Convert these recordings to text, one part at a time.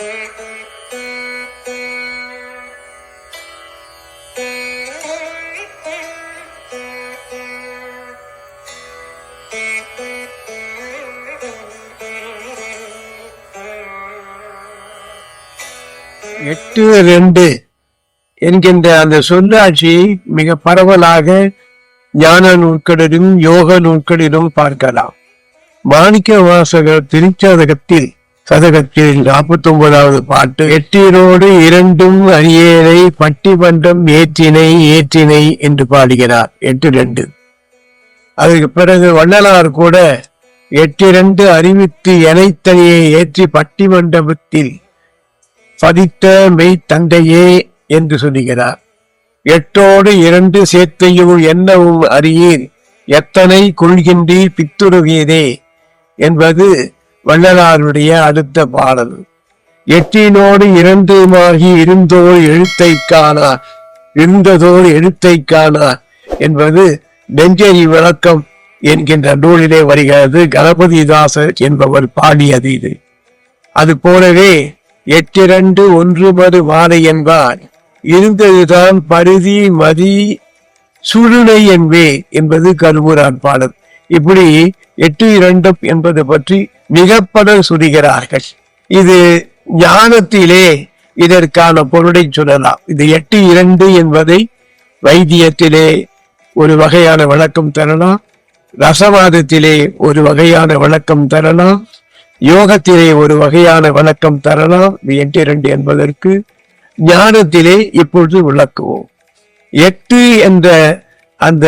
எட்டு ரெண்டு என்கின்ற அந்த சொல்லாட்சி மிக பரவலாக ஞான நூற்களிலும் யோக நூற்களிலும் பார்க்கலாம். மாணிக்க வாசகர் திருச்சதகத்தில் சதகத்தில் நாற்பத்தி ஒன்பதாவது பாட்டு எட்டினோடு இரண்டும் அரியேனை பட்டிமன்றம் ஏற்றினை ஏற்றினை என்று பாடுகிறார். எட்டு ரெண்டு. அதுக்கு பிறகு வள்ளலார் கூட எட்டிரண்டு அறிவித்து எனைத்தனியை ஏற்றி பட்டிமண்டபத்தில் பதித்த மெய் தந்தையே என்று சொல்லுகிறார். எட்டோடு இரண்டு சேர்த்தையும் என்னவும் அறியீர் எத்தனை கொள்கின்றீர் பித்துருவீரே என்பது வள்ளலாருடைய அடுத்த பாடல். எட்டினோடு இரண்டுமாகி இருந்தோர் எழுத்தை காணா இருந்ததோர் எழுத்தை காணா என்பது நெஞ்சரி விளக்கம் என்கின்ற நூலிலே வருகிறது. கணபதிதாசர் என்பவர் பாடியது இது. அது போலவே எட்டிரண்டு ஒன்று மறு மாலை என்பார். இருந்ததுதான் பருதி மதி சுருணை என்பே என்பது கருவூரான் பாடல். இப்படி எட்டு இரண்டும் என்பது பற்றி மிகப்பட பலர் இது ஞானத்திலே இதற்கான பொருளை சொல்லலாம். இது எட்டு இரண்டு என்பதை வைத்தியத்திலே ஒரு வகையான விளக்கம் தரலாம். ரசவாதத்திலே ஒரு வகையான விளக்கம் தரலாம். யோகத்திலே ஒரு வகையான விளக்கம் தரலாம். இது எட்டு இரண்டு என்பதற்கு ஞானத்திலே இப்பொழுது விளக்குவோம். எட்டு என்ற அந்த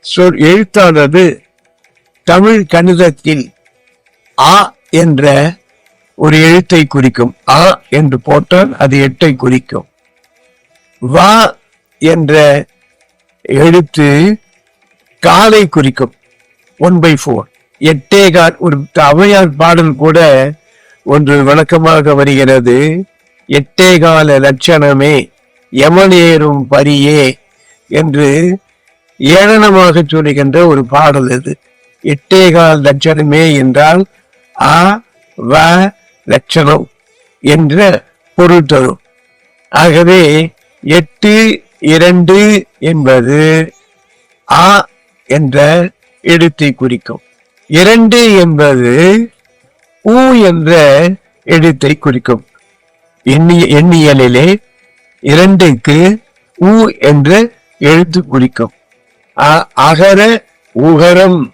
சொல் எழுத்தானது தமிழ் கணிதத்தில் ஆ என்ற ஒரு எழுத்தை குறிக்கும். ஆ என்று போட்டால் அது எட்டை குறிக்கும். வா என்ற எழுத்து காலை குறிக்கும். One by four. எட்டே கால் ஒரு அவையார் பாடல் கூட ஒன்று விளக்கமாக வருகிறது. எட்டே கால லட்சணமே யமனேறும் பரியே என்று ஏளனமாக சொல்லுகின்ற ஒரு பாடல் இது. எட்டே கால் லட்சணமே என்றால் ஆ வ லட்சணம் என்ற பொருள் தரும். ஆகவே எட்டு இரண்டு என்பது ஆ என்ற எழுத்தை குறிக்கும். இரண்டு என்பது ஊ என்ற எழுத்தை குறிக்கும். எண்ணிய எண்ணியலிலே இரண்டுக்கு ஊ என்ற எழுத்து குறிக்கும். அ- அகர உகரம்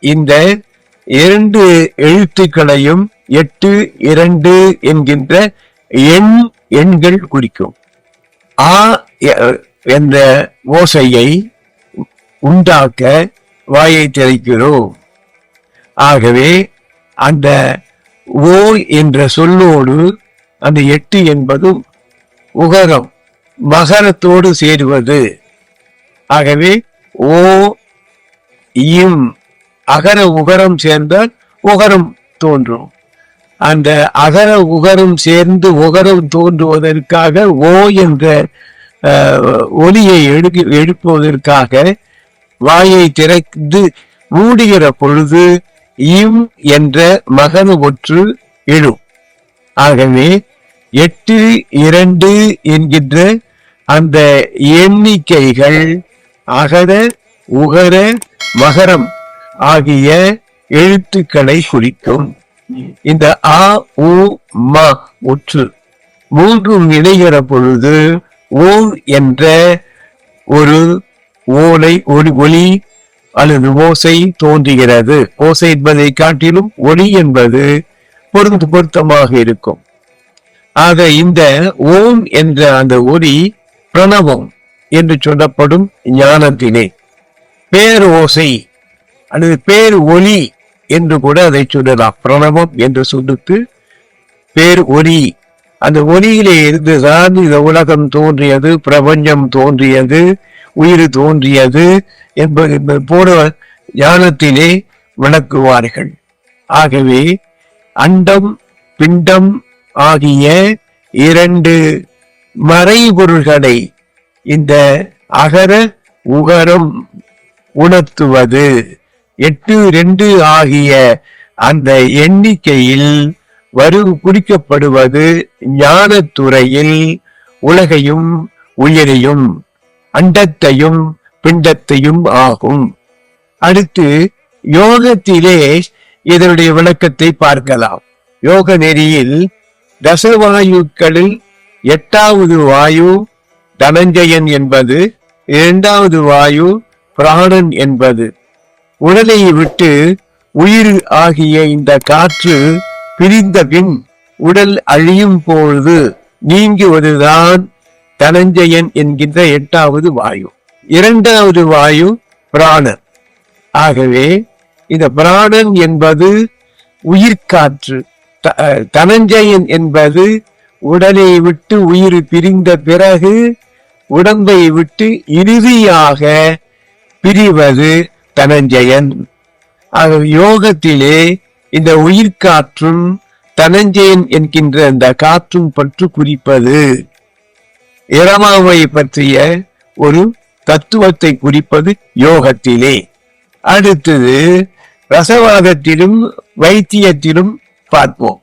இந்த இரண்டு எழுத்துக்களையும் எட்டு இரண்டு என்கின்ற எண் எண்கள் குறிக்கும். ஆ எ- என்ற ஓசையை உண்டாக்க வாயை திறக்கிறோம். ஆகவே அந்த ஓ என்ற சொல்லோடு அந்த எட்டு என்பதும் உகரம் மகரத்தோடு சேருவது. ஆகவே ஓ இம் அகர உகரம் சேர்ந்தால் உகரம் தோன்றும். அந்த அகர உகரம் சேர்ந்து உகரம் தோன்றுவதற்காக ஓ என்ற ஒலியை எழுப்பி எழுப்புவதற்காக வாயை திறந்து மூடுகிற பொழுது இம் என்ற மகன ஒற்று எழும். ஆகவே எட்டு இரண்டு என்கின்ற அந்த எண்ணிக்கைகள் அகர உகர மகரம் ஆகிய எழுத்துக்களை குறிக்கும். இந்த ஆ உ ம ஒற்று மூன்றும் இணைகிற பொழுது ஓ என்ற ஒரு ஓலை ஒளி ஒளி அல்லது ஓசை தோன்றுகிறது. ஓசை என்பதை காட்டிலும் ஒளி என்பது பொருந்து பொருத்தமாக இருக்கும். ஆக இந்த ஓம் என்ற அந்த ஒலி பிரணவம் என்று சொல்லப்படும் ஞானத்தினை பேர் ஓசை. அல்லது பேர் ஒலி என்று கூட அதை சொல்லலாம். பிரணவம் என்ற சொல்லுக்கு பேர் ஒலி. அந்த ஒலியிலே இருந்துதான் இந்த உலகம் தோன்றியது பிரபஞ்சம் தோன்றியது உயிர் தோன்றியது என்பது என்பது போல ஞானத்திலே விளக்குவார்கள். ஆகவே அண்டம் பிண்டம் ஆகிய இரண்டு மறைபொருள்களை இந்த அகர உகரம் உணர்த்துவது. எட்டு ரெண்டு ஆகிய அந்த எண்ணிக்கையில் வரு குறிக்கப்படுவது ஞானத்துறையில் உலகையும் உயிரையும் அண்டத்தையும் பிண்டத்தையும் ஆகும். அடுத்து யோகத்திலே இதனுடைய விளக்கத்தை பார்க்கலாம். யோக நெறியில் தசவாயுக்களில் எட்டாவது வாயு தனஞ்சயன் என்பது இரண்டாவது வாயு பிராணன் என்பது. உடலை விட்டு உயிர் ஆகிய இந்த காற்று பிரிந்த பின் உடல் அழியும் பொழுது நீங்குவதுதான் தனஞ்சயன் என்கின்ற எட்டாவது வாயு. இரண்டாவது வாயு பிராணன் ஆகவே இந்த பிராணன் என்பது உயிர்காற்று த- தனஞ்சயன் என்பது உடலை விட்டு உயிர் பிரிந்த பிறகு உடம்பை விட்டு இறுதியாக பிரிவது தனஞ்சயன். ஆக யோகத்திலே இந்த உயிர்காற்றும் தனஞ்சயன் என்கின்ற இந்த காற்றும் பற்று குறிப்பது. இரமாவை பற்றிய ஒரு தத்துவத்தை குறிப்பது யோகத்திலே. அடுத்தது ரசவாதத்திலும் வைத்தியத்திலும் பார்ப்போம்.